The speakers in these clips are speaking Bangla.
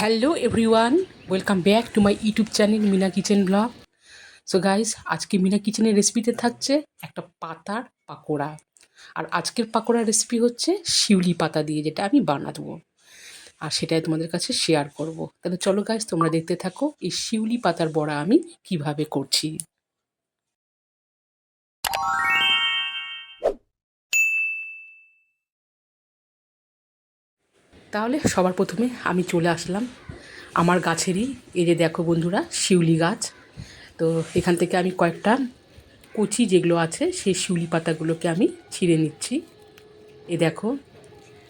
Hello everyone welcome back to my YouTube channel Mina kitchen blog so guys আজকে মিনা কিচেনের রেসিপিতে থাকছে একটা পাতার পাকোড়া। আর আজকের পাকোড়ার রেসিপি হচ্ছে শিউলি পাতা দিয়ে, যেটা আমি বানাবো। আর সেটাই তোমাদের কাছে শেয়ার করব। তাহলে চলো গাইস তোমরা দেখতে থাকো এই শিউলি পাতার বড়া আমি কীভাবে করছি। তাহলে সবার প্রথমে আমি চলে আসলাম আমার গাছেরই। এই যে দেখো বন্ধুরা, শিউলি গাছ। তো এখান থেকে আমি কয়েকটা কচি যেগুলো আছে, সেই শিউলি পাতাগুলোকে আমি ছিঁড়ে নিচ্ছি। এ দেখো,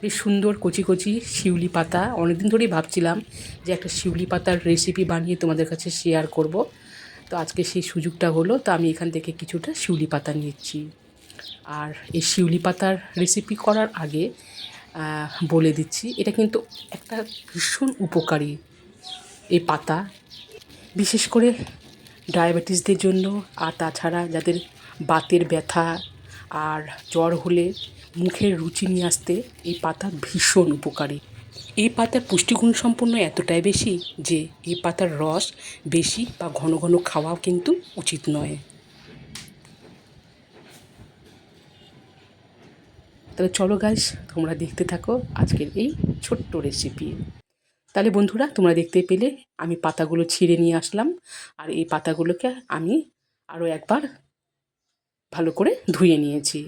বেশ সুন্দর কচি কচি শিউলি পাতা। অনেকদিন ধরেই ভাবছিলাম যে একটা শিউলি পাতার রেসিপি বানিয়ে তোমাদের কাছে শেয়ার করব। তো আজকে সেই সুযোগটা হলো, তো আমি এখান থেকে কিছুটা শিউলি পাতা নিচ্ছি। আর এই শিউলি পাতার রেসিপি করার আগে বলে দিচ্ছি, এটা কিন্তু একটা ভীষণ উপকারী এই পাতা। বিশেষ করে ডায়াবেটিসদের জন্য, আর তাছাড়া যাদের বাতের ব্যথা আর জ্বর হলে মুখের রুচি নিয়ে আসতে এই পাতা ভীষণ উপকারী। এই পাতার পুষ্টিগুণ সম্পন্ন এতটাই বেশি যে এই পাতার রস বেশি বা ঘন ঘন খাওয়াও কিন্তু উচিত নয়। তাহলে চলো গাইস তোমরা দেখতে থাকো আজকের এই ছোট্ট রেসিপি তাহলে বন্ধুরা, তোমরা দেখতে পেলে আমি পাতাগুলো ছিঁড়ে নিয়ে আসলাম, আর এই পাতাগুলোকে আমি আরও একবার ভালো করে ধুয়ে নিয়েছি।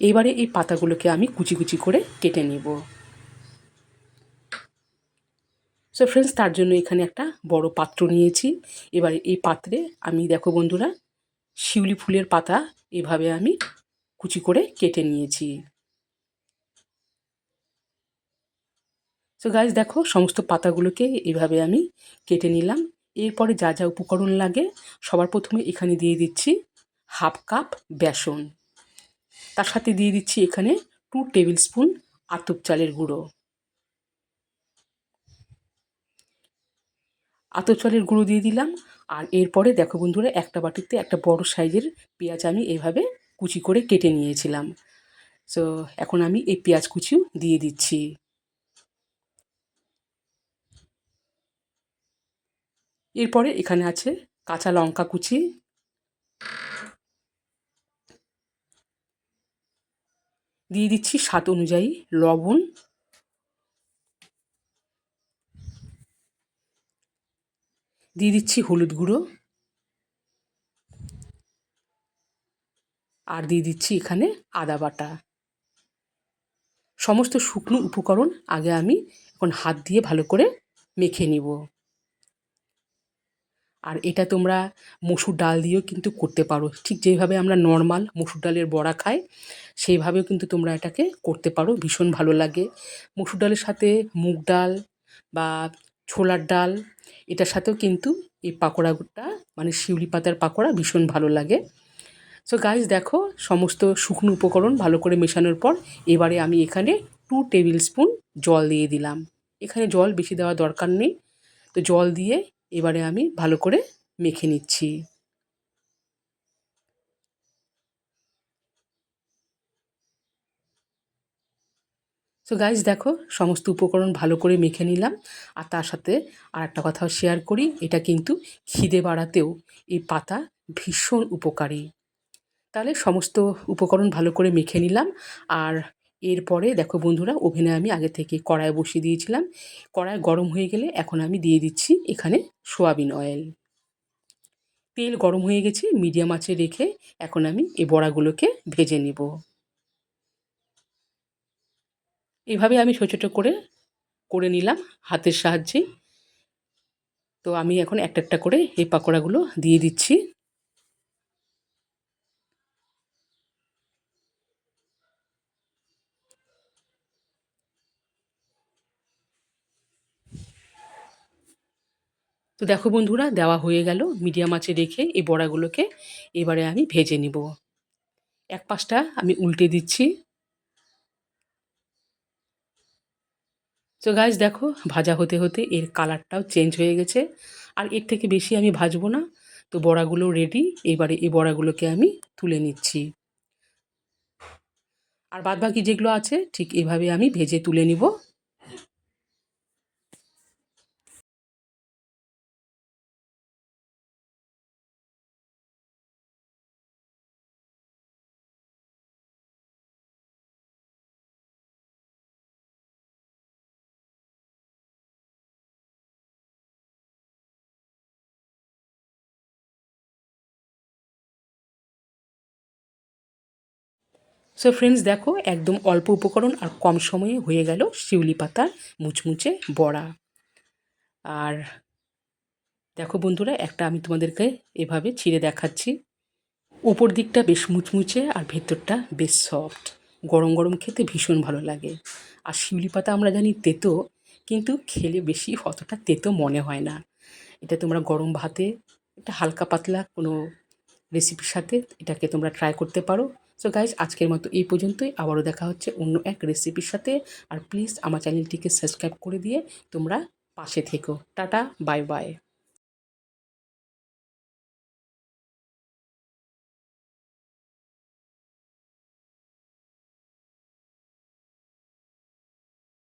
এবারে এই পাতাগুলোকে আমি কুচি কুচি করে কেটে নেব। সো ফ্রেন্ডস তার জন্য এখানে একটা বড় পাত্র নিয়েছি। এবারে এই পাত্রে আমি, দেখো বন্ধুরা, শিউলি ফুলের পাতা এভাবে আমি কুচি করে কেটে নিয়েছি। তো গাছ দেখো, সমস্ত পাতাগুলোকে এভাবে আমি কেটে নিলাম। এরপরে যা যা উপকরণ লাগে, সবার প্রথমে এখানে দিয়ে দিচ্ছি হাফ কাপ বেসন। তার সাথে দিয়ে দিচ্ছি এখানে টু টেবিল স্পুন আতপ চালের গুঁড়ো। আতপ চালের গুঁড়ো দিয়ে দিলাম। আর এরপরে দেখো বন্ধুরা, একটা বাটিতে একটা বড় সাইজের পেঁয়াজ আমি এভাবে কুচি করে কেটে নিয়েছিলাম। সো এখন আমি এই পেঁয়াজ কুচিও দিয়ে দিচ্ছি। এরপরে এখানে আছে কাঁচা লঙ্কা কুচি। দিয়ে দিচ্ছি স্বাদ অনুযায়ী লবণ। দিয়ে দিচ্ছি হলুদ গুঁড়ো। আর দিয়ে দিচ্ছি এখানে আদা বাটা। সমস্ত শুকনো উপকরণ আগে আমি এখন হাত দিয়ে ভালো করে মেখে নিব। আর এটা তোমরা মসুর ডাল দিয়েও কিন্তু করতে পারো। ঠিক যেভাবে আমরা নর্মাল মসুর ডালের বড়া খাই, সেইভাবেও কিন্তু তোমরা এটাকে করতে পারো। ভীষণ ভালো লাগে। মসুর ডালের সাথে মুগ ডাল বা ছোলার ডাল, এটার সাথেও কিন্তু এই পাকোড়াটা মানে শিউলি পাতার পাকোড়া ভীষণ ভালো লাগে। সো গাইজ দেখো, সমস্ত শুকনো উপকরণ ভালো করে মেশানোর পর এবারে আমি এখানে টু টেবিল স্পুন জল দিয়ে দিলাম। এখানে জল বেশি দেওয়া দরকার নেই। তো জল দিয়ে এবারে আমি ভালো করে মেখে নিচ্ছি। সো গাইজ দেখো, সমস্ত উপকরণ ভালো করে মেখে নিলাম। আর তার সাথে আর একটা কথাও শেয়ার করি, এটা কিন্তু খিদে বাড়াতেও এই পাতা ভীষণ উপকারী। তাহলে সমস্ত উপকরণ ভালো করে মেখে নিলাম। আর এরপরে দেখো বন্ধুরা, ওভেনে আমি আগে থেকে কড়াই বসিয়ে দিয়েছিলাম। কড়াই গরম হয়ে গেলে এখন আমি দিয়ে দিচ্ছি এখানে সোয়াবিন অয়েল। তেল গরম হয়ে গেছে, মিডিয়াম আঁচে রেখে এখন আমি এই বড়াগুলোকে ভেজে নেব। এভাবে আমি ছোটো ছোটো করে করে নিলাম হাতের সাহায্যে। তো আমি এখন একটা একটা করে এই পাকোড়াগুলো দিয়ে দিচ্ছি। তো দেখো বন্ধুরা, দেওয়া হয়ে গেল মিডিয়াম আঁচে রেখে এই বড়াগুলোকে। এবারে আমি ভেজে নিব। এক পাশটা আমি উল্টে দিচ্ছি। তো গাছ দেখো, ভাজা হতে হতে এর কালারটাও চেঞ্জ হয়ে গেছে। আর এর থেকে বেশি আমি ভাজবো না। তো বড়াগুলো রেডি এবারে এই বড়াগুলোকে আমি তুলে নিচ্ছি। আর বাদবাকি যেগুলো আছে, ঠিক এভাবে আমি ভেজে তুলে নিব। সো ফ্রেন্ডস দেখো, একদম অল্প উপকরণ আর কম সময়ে হয়ে গেল শিউলি পাতার মুচমুচে বড়া। আর দেখো বন্ধুরা, একটা আমি তোমাদেরকে এভাবে ছিঁড়ে দেখাচ্ছি। উপর দিকটা বেশ মুচমুচে আর ভেতরটা বেশ সফট গরম গরম খেতে ভীষণ ভালো লাগে। আর শিউলি পাতা আমরা জানি তেতো, কিন্তু খেলে বেশি অতটা তেতো মনে হয় না। এটা তোমরা গরম ভাতে, এটা হালকা পাতলা কোনো রেসিপির সাথে এটাকে তোমরা ট্রাই করতে পারো। সো গাইজ আজকের মতো এই পর্যন্তই। আবারও দেখা হচ্ছে অন্য এক রেসিপির সাথে। আর প্লিজ আমার চ্যানেলটিকে সাবস্ক্রাইব করে দিয়ে তোমরা পাশে থেকো। Tata bye bye